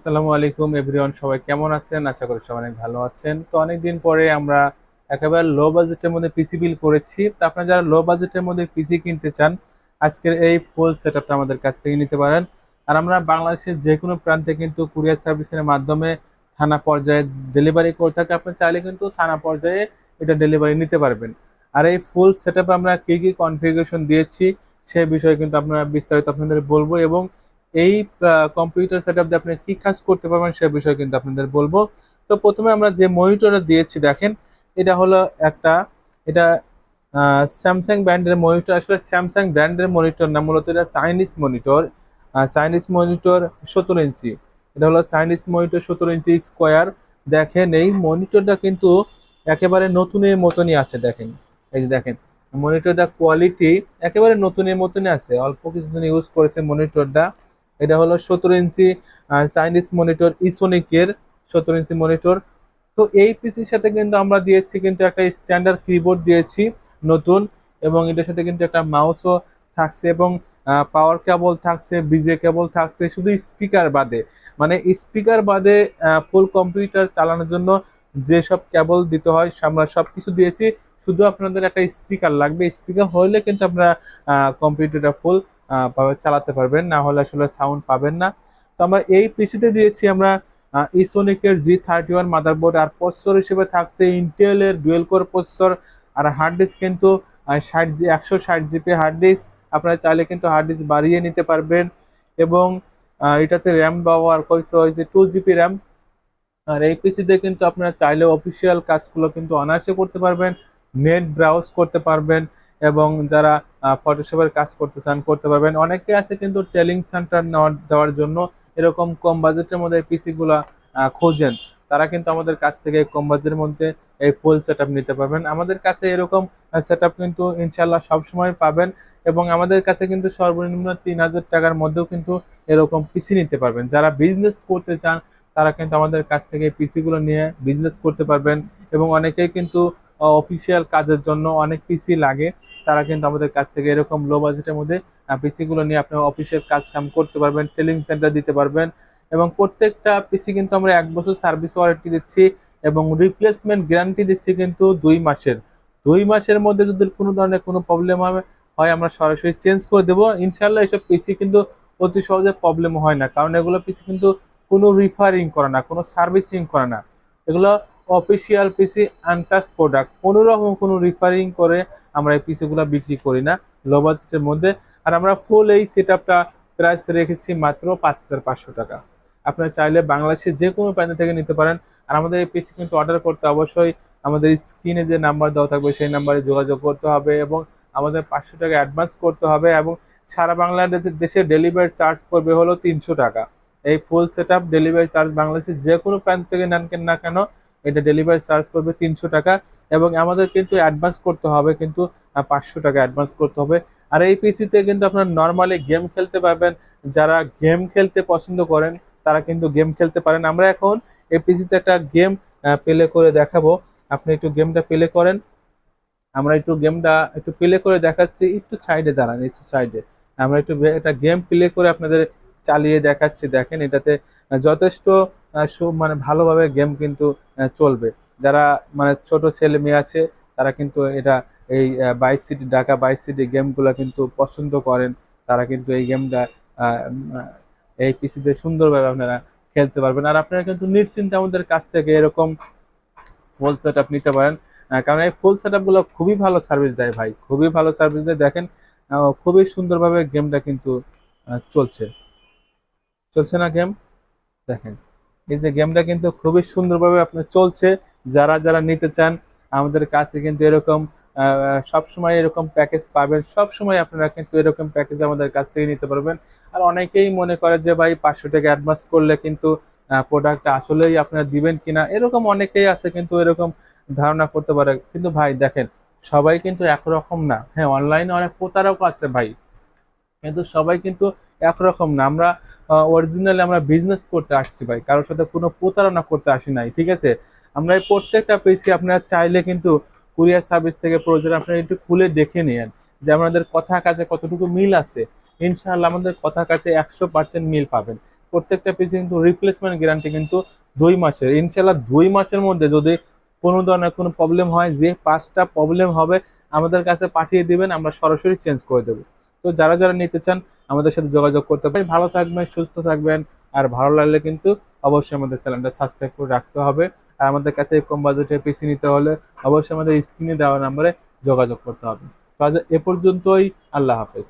আসসালামু আলাইকুম এভরিওয়ান, সবাই কেমন আছেন? আশা করি সবাই অনেক ভালো আছেন। তো অনেকদিন পরে আমরা একেবারে লো বাজেটের মধ্যে পিসি বিল করেছি। তো আপনারা যারা লো বাজেটের মধ্যে পিসি কিনতে চান, আজকের এই ফুল সেটআপটা আমাদের কাছ থেকে নিতে পারেন। আর আমরা বাংলাদেশের যে কোনো প্রান্তে কিন্তু কুরিয়ার সার্ভিসের মাধ্যমে থানা পর্যায়ে ডেলিভারি করে থাকি। আপনি চাইলে কিন্তু থানা পর্যায়ে এটা ডেলিভারি নিতে পারবেন। আর এই ফুল সেটআপে আমরা কি কি কনফিগারেশন দিয়েছি সেই বিষয়ে কিন্তু আপনারা বিস্তারিত আপনাদের বলব এবং এই কম্পিউটার সেটআপ দিয়ে আপনি কি কাজ করতে পারবেন সে বিষয়ে কিন্তু আপনাদের বলব। তো প্রথমে আমরা যে মনিটরটা দিয়েছি, দেখেন, এটা হলো একটা, এটা স্যামসাং ব্র্যান্ডের মনিটর আসলে স্যামসাং ব্র্যান্ডের মনিটর না, মূলত এটা চাইনিজ মনিটর চাইনিজ মনিটর সতেরো ইঞ্চি এটা হলো চাইনিজ মনিটর সতেরো ইঞ্চি স্কোয়ার দেখেন, এই মনিটরটা কিন্তু একেবারে নতুনের মতনই আছে, দেখেন। এই যে দেখেন মনিটরটা কোয়ালিটি একেবারে নতুনের মতনই আছে। অল্প কিছুদিন ইউজ করেছে মনিটরটা এটা হলো সতেরো ইঞ্চি চাইনিজ মনিটর ইসোনিকের সতেরো ইঞ্চি মনিটর তো এই পিসির সাথে কিন্তু আমরা দিয়েছি কিন্তু একটা স্ট্যান্ডার্ড কিবোর্ড দিয়েছি নতুন এবং এটার সাথে কিন্তু একটা মাউসও থাকছে এবং পাওয়ার কেবল থাকছে বিজে কেবল থাকছে, শুধু স্পিকার বাদে। মানে স্পিকার বাদে ফুল কম্পিউটার চালানোর জন্য যেসব কেবল দিতে হয়, আমরা সব কিছু দিয়েছি। শুধু আপনাদের একটা স্পিকার লাগবে। স্পিকার হলে কিন্তু আপনারা কম্পিউটারটা ফুল চালাতে পারবেন, না হলে আসলে সাউন্ড পাবেন না। তো আমরা এই পিসিতে দিয়েছি আমরা ইসোনিকের জি থার্টি ওয়ান মাদারবোর্ড আর প্রসেসর হিসেবে থাকছে ইন্টেলের ডুয়েল কোর প্রসেসর আর হার্ড ডিস্ক কিন্তু ষাট জি একশো ষাট জিবি হার্ড ডিস্ক আপনারা চাইলে কিন্তু হার্ড ডিস্ক বাড়িয়ে নিতে পারবেন। এবং এটাতে র্যাম ব্যবহার করছে হয়েছে টু জিবি র্যাম আর এই পিসিতে কিন্তু আপনারা চাইলে অফিসিয়াল কাজগুলো কিন্তু অনায়াসে করতে পারবেন নেট ব্রাউজ করতে পারবেন, এবং যারা ফটোশপের কাজ করতে চান, করতে পারবেন। অনেকে আছে কিন্তু টেলিং সেন্টার নেওয়ার দেওয়ার জন্য এরকম কম বাজেটের মধ্যে পিসিগুলো খোঁজেন। তারা কিন্তু আমাদের কাছ থেকে কম বাজেটের মধ্যে এই ফুল সেট নিতে পারবেন। আমাদের কাছে এরকম সেট কিন্তু ইনশাল্লাহ সবসময় পাবেন এবং আমাদের কাছে কিন্তু সর্বনিম্ন তিন হাজার টাকার মধ্যেও কিন্তু এরকম পিসি নিতে পারবেন। যারা বিজনেস করতে চান, তারা কিন্তু আমাদের কাছ থেকে পিসিগুলো নিয়ে বিজনেস করতে পারবেন এবং অনেকেই কিন্তু অফিসিয়াল কাজের জন্য অনেক পিসি লাগে। তারা কিন্তু আমাদের কাছ থেকে এরকম লো বাজেটের মধ্যে পিসিগুলো নিয়ে আপনি অফিসের কাজ কাম করতে পারবেন ট্রেনিং সেন্টার দিতে পারবেন। এবং প্রত্যেকটা পিসি কিন্তু আমরা এক বছর সার্ভিস ওয়ারেন্টি দিচ্ছি এবং রিপ্লেসমেন্ট গ্যারান্টি দিচ্ছি কিন্তু দুই মাসের। দুই মাসের মধ্যে যদি কোনো ধরনের কোনো প্রবলেম হয় আমরা সরাসরি চেঞ্জ করে দেবো। ইনশাল্লাহ এসব পিসি কিন্তু অতি সহজে প্রবলেম হয় না। কারণ এগুলো পিসি কিন্তু কোনো রিফারিং করে না, কোনো সার্ভিসিং করে না। এগুলো অফিসিয়াল পিসি আনটাচ প্রোডাক্ট কোনো রকম কোনো রিফারিং করে আমরা এই পিসিগুলো বিক্রি করি না লো বাজেটের মধ্যে। আর আমরা ফুল এই সেট আপটা প্রাইস রেখেছি মাত্র পাঁচ হাজার পাঁচশো টাকা। আপনারা চাইলে বাংলাদেশের যে কোনো প্যানেল থেকে নিতে পারেন। আর আমাদের এই পিসি কিন্তু অর্ডার করতে অবশ্যই আমাদের স্ক্রিনে যে নাম্বার দেওয়া থাকবে সেই নাম্বারে যোগাযোগ করতে হবে এবং আমাদের পাঁচশো টাকা অ্যাডভান্স করতে হবে এবং সারা বাংলাদেশে ডেলিভারি চার্জ পড়বে হলো তিনশো টাকা। এই full set up delivery charge বাংলাদেশের যে কোনো প্রান্ত থেকে নেন কেন না কেন এটা ডেলিভারি চার্জ করবে তিনশো টাকা এবং আমাদের কিন্তু অ্যাডভান্স করতে হবে কিন্তু পাঁচশো টাকা অ্যাডভান্স করতে হবে। আর এই পিসিতে কিন্তু আপনার নর্মালি গেম খেলতে পারবেন। যারা গেম খেলতে পছন্দ করেন, তারা কিন্তু গেম খেলতে পারেন। আমরা এখন এই পিসিতে একটা গেম প্লে করে দেখাবো। আপনি একটু গেমটা প্লে করেন। আমরা একটু গেমটা একটু প্লে করে দেখাচ্ছি। একটু সাইডে দাঁড়ান, একটু সাইডে আমরা একটু একটা গেম প্লে করে আপনাদের চালিয়ে দেখাচ্ছি। দেখেন এটাতে যথেষ্ট মানে ভালোভাবে গেম কিন্তু চলবে। যারা মানে ছোট ছেলে মেয়ে আছে, তারা কিন্তু এটা, এই বাইশ সিটি ঢাকা বাইশ সিটি গেমগুলো কিন্তু পছন্দ করেন। তারা কিন্তু এই গেমটা এই পিসিতে সুন্দরভাবে আপনারা খেলতে পারবেন। আর আপনারা কিন্তু নিশ্চিন্তে আমাদের কাছ থেকে এরকম ফুল সেট নিতে পারেন। কারণ এই ফুল সেটগুলো খুবই ভালো সার্ভিস দেয় ভাই। খুবই ভালো সার্ভিস দেয়। দেখেন খুবই সুন্দরভাবে গেমটা কিন্তু চলছে। চলছে না গেম দেখেন। এই যে গেমটা কিন্তু খুবই সুন্দরভাবে আপনার চলছে। যারা যারা নিতে চান, আমাদের কাছে কিন্তু এরকম সব সময় এরকম প্যাকেজ পাবেন। সব সময় আপনারা কিন্তু এরকম প্যাকেজ আমাদের কাছ থেকে নিতে পারবেন। আর অনেকেই মনে করে যে, ভাই, পাঁচশো টাকা অ্যাডভান্স করলে কিন্তু প্রোডাক্টটা আসলেই আপনারা দিবেন কিনা? এরকম অনেকেই আছে কিন্তু এরকম ধারণা করতে পারে। কিন্তু ভাই, দেখেন, সবাই কিন্তু একরকম না। হ্যাঁ অনলাইনে অনেক প্রতারক আছে ভাই। কিন্তু সবাই কিন্তু একরকম না। আমরা অরিজিনালি আমরা বিজনেস করতে আসছি ভাই। কারোর সাথে কোনো প্রতারণা করতে আসি নাই, ঠিক আছে? আমরা এই প্রত্যেকটা পেয়েছি আপনারা চাইলে কিন্তু কুরিয়ার সার্ভিস থেকে প্রয়োজন আপনারা একটু খুলে দেখে নিন যে আমাদের কথা কাছে কতটুকু মিল আছে। ইনশাআল্লাহ আমাদের কথা কাছে একশো পার্সেন্ট মিল পাবেন। প্রত্যেকটা পিসি কিন্তু রিপ্লেসমেন্ট গ্যারান্টি কিন্তু দুই মাসের। ইনশাল্লাহ দুই মাসের মধ্যে যদি কোনো ধরনের কোনো প্রবলেম হয়, যে পাঁচটা প্রবলেম হবে, আমাদের কাছে পাঠিয়ে দিবেন, আমরা সরাসরি চেঞ্জ করে দেবো। তো যারা যারা নিতে চান আমাদের সাথে যোগাযোগ করতে পারেন। ভালো থাকবেন, সুস্থ থাকবেন, আর ভালো লাগলে কিন্তু অবশ্যই আমাদের চ্যানেলটা সাবস্ক্রাইব করে রাখতে হবে। আর আমাদের কাছে কম বাজেটে পিসি নিতে হলে অবশ্যই আমাদের স্ক্রিনে দেওয়া নাম্বারে যোগাযোগ করতে হবে। তো আজ এ পর্যন্তই, আল্লাহ হাফেজ।